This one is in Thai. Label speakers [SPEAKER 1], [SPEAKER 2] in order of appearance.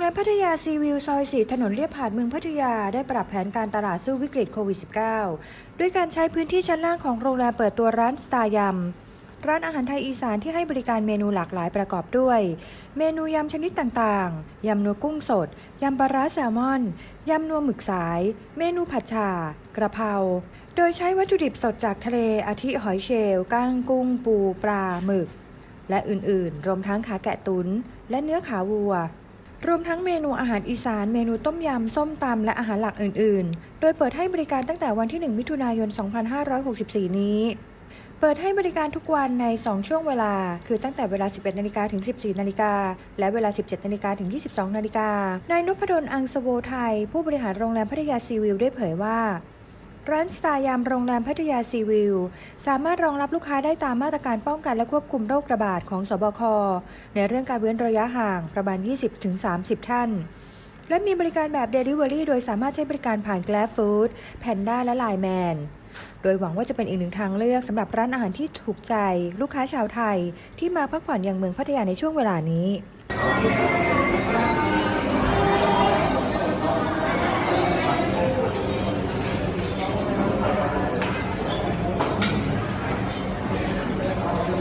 [SPEAKER 1] งแรมพัทยาซีวิวซอยสีถนนเลียบผ่านเมืองพัทยาได้ปรับแผนการตลาดสู้วิกฤตโควิด -19 ด้วยการใช้พื้นที่ชั้นล่างของโรงแรมเปิดตัวร้านสตาร์ยำร้านอาหารไทยอีสานที่ให้บริการเมนูหลากหลายประกอบด้วย เมนูยำชนิดต่างๆ ยำนัวกุ้งสด ยำปลาร้าแซลมอน ยำนัวหมึกสาย เมนูผัดฉ่ากระเพรา โดยใช้วัตถุดิบสดจากทะเลอาทิหอยเชลล์ก้างกุ้ง ปูปลาหมึก และอื่นๆ รวมทั้งขาแกะตุน และเนื้อขาวัว รวมทั้งเมนูอาหารอีสาน เมนูต้มยำ ส้มตำ และอาหารหลักอื่น ๆ โดยเปิดให้บริการตั้งแต่วันที่ 1 มิถุนายน 2564 นี้ เปิดให้บริการทุกวันใน 2 ช่วงเวลา คือตั้งแต่เวลา 11 นาฬิกาถึง 14 นาฬิกา และเวลา 17 นาฬิกาถึง 22 นาฬิกานายนพดล อังสโวไทย ผู้บริหารโรงแรมพัทยาซีวิวได้เผยว่า ร้านสตาร์ยามโรงแรมพัทยาซีวิว สามารถรองรับลูกค้าได้ตามมาตรการป้องกันและควบคุมโรคระบาดของสบค ในเรื่องการเว้นระยะห่างประมาณ 20-30 ท่าน และมีบริการแบบ Delivery โดยสามารถใช้บริการผ่าน Grab Food Panda และ Line Man โดยหวังว่าจะเป็นอีกหนึ่งทางเลือกสำหรับร้านอาหารที่ถูกใจ ลูกค้าชาวไทย ที่มาพักผ่อนยังเมืองพัทยาในช่วงเวลานี้